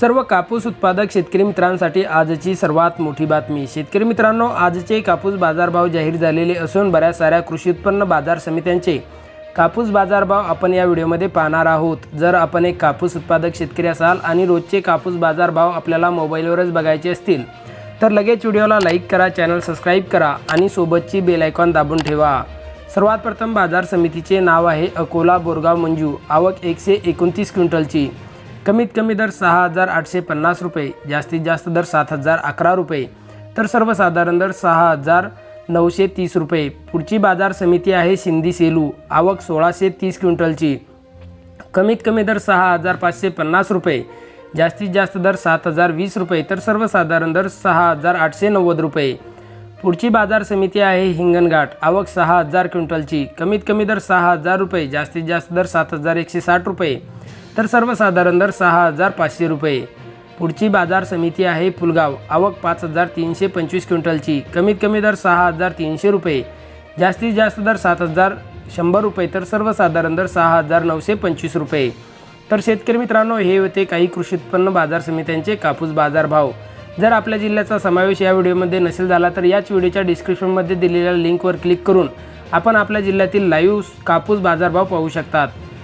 सर्व कापूस उत्पादक शेतकरी मित्रांसाठी आजची सर्वात मोठी बातमी. शेतकरी मित्रांनो आजचे कापूस बाजारभाव जाहीर झालेले असून बऱ्याच साऱ्या कृषी उत्पन्न बाजार समित्यांचे कापूस बाजारभाव आपण या व्हिडिओमध्ये पाहणार आहोत. जर आपण एक कापूस उत्पादक शेतकरी असाल आणि रोजचे कापूस बाजारभाव आपल्याला मोबाईलवरच बघायचे असतील तर लगेच व्हिडिओला लाईक करा चॅनल सबस्क्राईब करा आणि सोबतची बेल आयकॉन दाबून ठेवा. सर्वात प्रथम बाजार समितीचे नाव आहे अकोला बोरगाव मंजू. आवक एकशे एकोणतीस क्विंटलची. कमीत कमी दर सहा हजार आठशे पन्नास रुपये जास्तीत जास्त दर सात हजार अकरा रुपये. तर सर्वसाधारण दर सहा हजार नऊशे तीस रुपये. पुढची बाजार समिती आहे सिंधी सेलू. आवक सोळाशे तीस क्विंटलची. कमीत कमी दर सहा हजार पाचशे पन्नास रुपये. जास्तीत जास्त दर सात हजार वीस रुपये. तर सर्वसाधारण दर सहा हजार आठशे नव्वद रुपये. पुढची बाजार समिती आहे हिंगणघाट. आवक सहा हजार क्विंटलची. कमीत कमी दर सहा हजार रुपये जास्तीत जास्त दर सात हजार एकशे साठ रुपये. तर सर्वसाधारण दर सहा हजार पाचशे रुपये. पुढची बाजार समिती आहे पुलगाव आवक पाच हजार तीनशे पंचवीस क्विंटलची. कमीत कमी दर सहा हजार तीनशे रुपये. जास्तीत जास्त दर सात हजार शंभर रुपये तर सर्वसाधारण दर सहा हजार नऊशे पंचवीस रुपये. तर शेतकरी मित्रांनो हे होते काही कृषी उत्पन्न बाजार समित्यांचे कापूस बाजार भाव. जर आपल्या जिल्ह्याचा समावेश या व्हिडिओमध्ये नसेल झाला तर याच व्हिडिओच्या डिस्क्रिप्शनमध्ये दिलेल्या लिंकवर क्लिक करून आपण आपल्या जिल्ह्यातील लाईव्ह कापूस बाजारभाव पाहू शकतात.